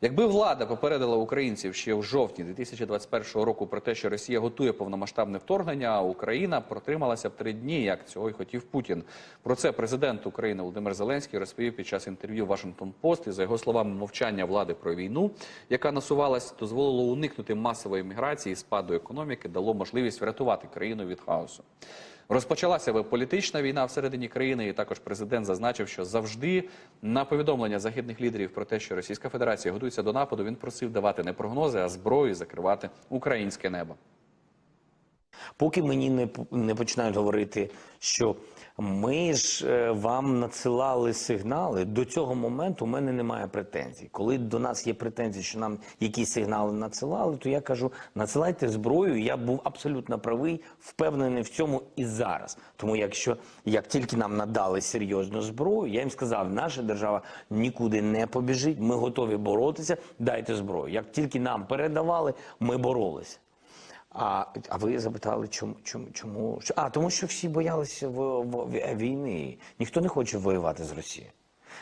Якби влада попередила українців ще в жовтні 2021 року про те, що Росія готує повномасштабне вторгнення, а Україна протрималася б три дні, як цього й хотів Путін. Про це президент України Володимир Зеленський розповів під час інтерв'ю Вашингтон Пост. І за його словами, мовчання влади про війну, яка насувалась, дозволило уникнути масової міграції, спаду економіки, дало можливість врятувати країну від хаосу. Розпочалася би політична війна всередині країни, і також президент зазначив, що завжди на повідомлення західних лідерів про те, що Російська Федерація готується до нападу, він просив давати не прогнози, а зброю закривати українське небо. Поки мені не, не починають говорити, що ми ж е, вам надсилали сигнали, до цього моменту у мене немає претензій. Коли до нас є претензії, що нам якісь сигнали надсилали, то я кажу: надсилайте зброю. Я був абсолютно правий, впевнений в цьому і зараз. Тому, якщо як тільки нам надали серйозну зброю, я їм сказав, наша держава нікуди не побіжить. Ми готові боротися. Дайте зброю. Як тільки нам передавали, ми боролися. А, а ви запитали, чому, чому, чому? А, тому що всі боялися в, в, в- війни. Ніхто не хоче воювати з Росією.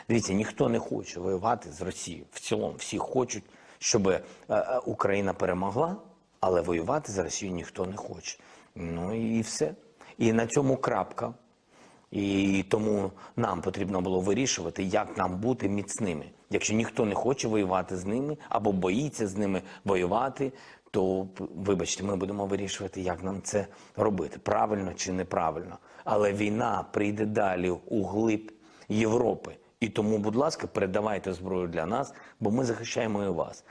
Дивіться, ніхто не хоче воювати з Росією. В цілому всі хочуть, щоб е, е, Україна перемогла, але воювати з Росією ніхто не хоче. Ну і все. І на цьому крапка. І тому нам потрібно було вирішувати, як нам бути міцними. Якщо ніхто не хоче воювати з ними або боїться з ними воювати, то вибачте, ми будемо вирішувати, як нам це робити, правильно чи неправильно. Але війна прийде далі у глиб Європи. І тому, будь ласка, передавайте зброю для нас, бо ми захищаємо і вас.